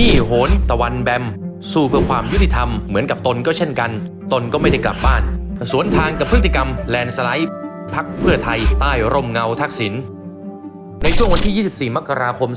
นี่โหนตะวันแบม สู้เพื่อความยุติธรรมเหมือนกับตนก็เช่นกัน ตนก็ไม่ได้กลับบ้าน สวนทางกับพฤติกรรมแลนสไลด์พักเพื่อไทยใต้ร่มเงาทักษิณในช่วงวันที่ 24 มกราคม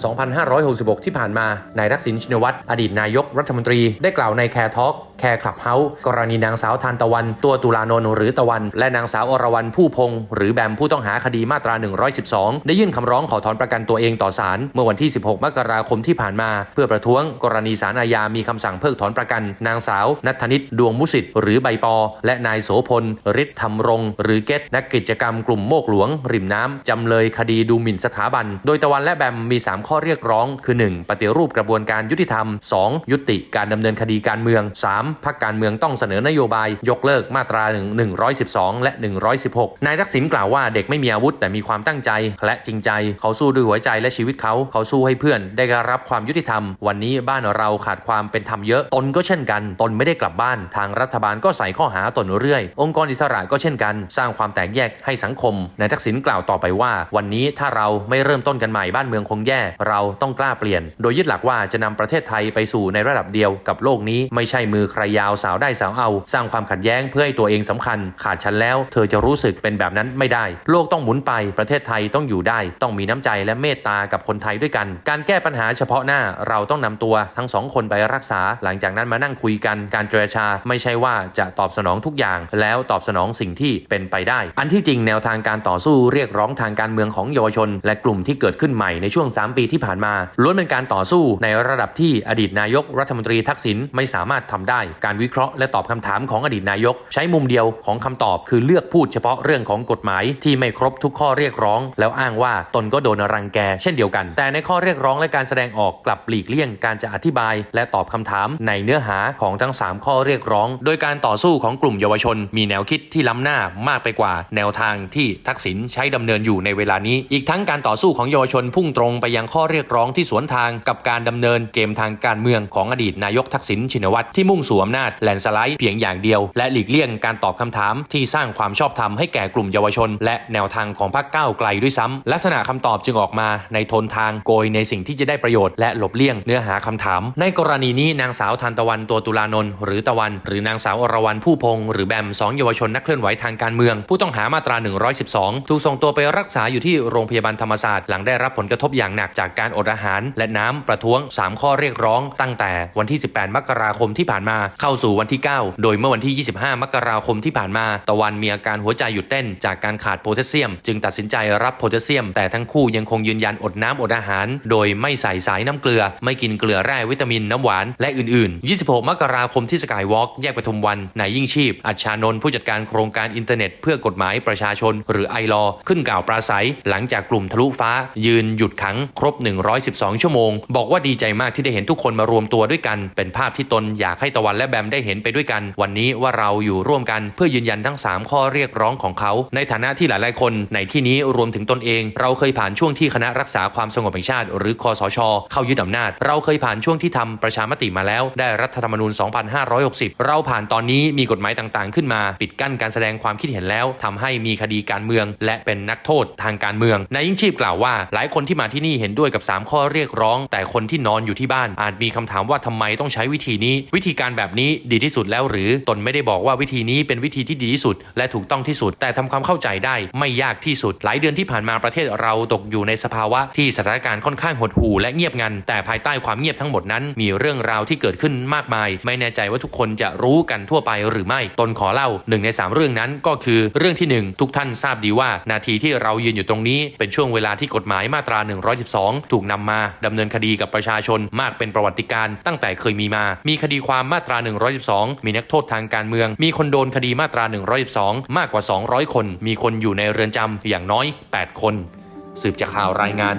2566 ที่ผ่านมา นายทักษิณชินวัตร อดีตนายกรัฐมนตรี ได้กล่าวในแคร์ทอล์ก แคร์คลับเฮาส์กรณีนางสาวทานตะวัน ตัวตุลานนท์หรือตะวัน และนางสาวอรวรรณผู้พงศ์หรือแบมผู้ต้องหาคดีมาตรา 112 ได้ยื่นคำร้องขอถอนประกันตัวเองต่อศาลเมื่อวันที่ 16 มกราคมที่ผ่านมา เพื่อประท้วงกรณีศาลอาญามีคำสั่งเพิกถอนประกัน นางสาวนัทธนิตดวงมุสิตหรือใบปอ และนายโสพลฤทธิ์ธรรมรง หรือเกตนักกิจกรรมกลุ่มโมกหลวง ริมน้ำจำเลยคดีดูหมิ่นสถาบัน โดยตะวันและแบมมี 3 ข้อเรียกร้อง คือ 1. ปฏิรูปกระบวนการยุติธรรม 2. ยุติการดำเนินคดีการเมือง 3. พักการเมืองต้องเสนอนโยบายยกเลิกมาตรา 112 และ 116 นายทักษิณกล่าวว่าเด็กไม่มีอาวุธแต่มีความตั้งใจและจริงใจ เขาสู้ด้วยหัวใจและชีวิตเขาเขาสู้ให้เพื่อน ได้รับความยุติธรรม วันนี้บ้านเราขาดความเป็นธรรมเยอะ ตนก็เช่นกัน ตนไม่ได้กลับบ้าน ทางรัฐบาลก็ใส่ข้อหาตนเรื่อย องค์กรอิสระก็เช่นกัน สร้างความแตกแยกให้สังคม นายทักษิณกล่าวต่อไปว่า วันนี้ถ้าเราไม่เริ่มต้นกันใหม่บ้านเมืองคงแย่ เราต้องกล้าเปลี่ยน โดยยึดหลักว่าจะนำประเทศไทยไปสู่ในระดับเดียวกับโลกนี้ไม่ใช่มือใครรยาวสาวได้สาวเอา สร้างความขัดแย้งเพื่อให้ตัวเองสำคัญ ขาดฉันแล้ว เธอจะรู้สึกเป็นแบบนั้นไม่ได้ โลกต้องหมุนไปประเทศไทยต้องอยู่ได้ ต้องมีน้ำใจและเมตตากับคนไทยด้วยกัน การแก้ปัญหาเฉพาะหน้าเราต้องนำตัวทั้งสองคนไปรักษา หลังจากนั้นมานั่งคุยกันการเจรจาไม่ใช่ว่าจะตอบสนองทุกอย่าง แล้วตอบสนองสิ่งที่เป็นไปได้ อันที่จริงแนวทางการต่อสู้เรียกร้องทางการเมืองของเยาวชน และกลุ่มที่เกิดขึ้นใหม่ในช่วง 3 ปีที่ผ่านมาล้วนเป็นการต่อสู้ในระดับที่อดีตนายกรัฐมนตรีทักษิณไม่สามารถทำได้การวิเคราะห์และตอบคำถามของอดีตนายก ใช้มุมเดียวของคำตอบคือเลือกพูดเฉพาะเรื่องของกฎหมายที่ไม่ครบทุกข้อเรียกร้อง แล้วอ้างว่าตนก็โดนรังแก เช่นเดียวกัน แต่ในข้อเรียกร้องและการแสดงออกกลับหลีกเลี่ยงการจะอธิบาย และตอบคำถามในเนื้อหาของทั้ง 3 ข้อเรียกร้อง โดยการต่อสู้ของกลุ่มเยาวชน มีแนวคิดที่ล้ำหน้ามากไปกว่า แนวทางที่ทักษิณใช้ดำเนินอยู่ในเวลานี้ อีกทั้งการต่อสู้ของเยาวชนพุ่งตรงไปยังข้อเรียกร้องที่สวนทางกับการดำเนินเกมทางการเมืองของอดีตนายกทักษิณชินวัตรที่มุ่งสู่อำนาจแลนสไลด์เพียงอย่างเดียว และหลีกเลี่ยงการตอบคำถามที่สร้างความชอบธรรมให้แก่กลุ่มเยาวชน และแนวทางของพรรคก้าวไกลด้วยซ้ำลักษณะคำตอบจึงออกมาในโทนทางโกยในสิ่งที่จะได้ประโยชน์และหลบเลี่ยงเนื้อหาคำถาม ในกรณีนี้นางสาวทันตะวันตัวตุลานนท์หรือตะวัน หรือนางสาวอรวรรณผู้พงหรือแบมสองเยาวชนนักเคลื่อนไหวทางการเมือง ผู้ต้องหามาตรา 112 ถูกส่งตัวไปรักษาอยู่ที่โรงพยาบาลธรรมศาสตร์หลังได้รับผลกระทบอย่างหนักจากการอดอาหาร และน้ำประท้วง 3 ข้อเรียกร้อง ตั้งแต่วันที่ 18 มกราคมที่ผ่านมาเข้าสู่วันที่ 9 โดยเมื่อวันที่ 25 มกราคมที่ผ่านมา ตะวันมีอาการหัวใจหยุดเต้นจากการขาดโพแทสเซียม จึงตัดสินใจรับโพแทสเซียม แต่ทั้งคู่ยังคงยืนยันอดน้ำอดอาหาร โดยไม่ใส่สายน้ำเกลือ ไม่กินเกลือแร่วิตามินน้ำหวานและอื่น ๆ 26 มกราคมที่สกายวอล์กแยกปทุมวันนายยิ่งชีพ อัจฉานนท์ผู้จัดการโครงการอินเทอร์เน็ต เพื่อกฎหมายประชาชน หรือไอรอขึ้นกล่าวปราศัย หลังจากกลุ่มทะลุฟ้า ยืนหยุดขังครบ 112 ชั่วโมง บอกว่าดีใจมากที่ได้เห็นทุกคนมารวมตัวด้วยกัน เป็นภาพที่ตนอยากให้ตะวันและแบมได้เห็นไปด้วยกัน วันนี้ว่าเราอยู่ร่วมกันเพื่อยืนยันทั้ง 3 ข้อเรียกร้องของเขา ในฐานะที่หลายๆคนในที่นี้รวมถึงตนเอง เราเคยผ่านช่วงที่คณะรักษาความสงบแห่งชาติ หรือคอสช เข้ายึดอำนาจ เราเคยผ่านช่วงที่ทำประชามติมาแล้ว ได้รัฐธรรมนูญ 2560 เราผ่านตอนนี้มีกฎหมายต่างๆ ขึ้นมา ปิดกั้นการแสดงความคิดเห็นแล้วทำให้มีคดีการเมือง และเป็นนักโทษทางการเมืองนายยิ่งชีพกล่าวว่า หลายคนที่มาที่นี่เห็นด้วยกับ 3 ข้อเรียกร้อง แต่คนที่นอนอยู่ที่บ้านอาจมีคำถามว่าทำไมต้องใช้วิธีนี้ วิธีการแบบนี้ดีที่สุดแล้วหรือตนไม่ได้บอกว่าวิธีนี้เป็นวิธีที่ดีที่สุด และถูกต้องที่สุด แต่ทำความเข้าใจได้ไม่ยากที่สุด หลายเดือนที่ผ่านมาประเทศเราตกอยู่ในสภาวะที่สถานการณ์ค่อนข้างหดหู่และเงียบงัน แต่ภายใต้ความเงียบทั้งหมดนั้น มีเรื่องราวที่เกิดขึ้นมากมาย ไม่แน่ใจว่าทุกคนจะรู้กันทั่วไปหรือไม่ตนขอเล่าหนึ่งใน 3 เรื่องนั้นก็คือเรื่องที่ 1 ทุกท่านทราบดีว่า นาทีที่เรายืนอยู่ตรงนี้ เป็นช่วงเวลาที่กฎหมายมาตรา 112 ถูกนำมาดำเนินคดีกับประชาชนมากเป็นประวัติการณ์ตั้งแต่เคยมีมา มีคดีความมาตรา 112 มีนักโทษทางการเมือง มีคนโดนคดีมาตรา 112 มากกว่า 200 คน มีคนอยู่ในเรือนจำอย่างน้อย 8 คน สืบจากข่าวรายงาน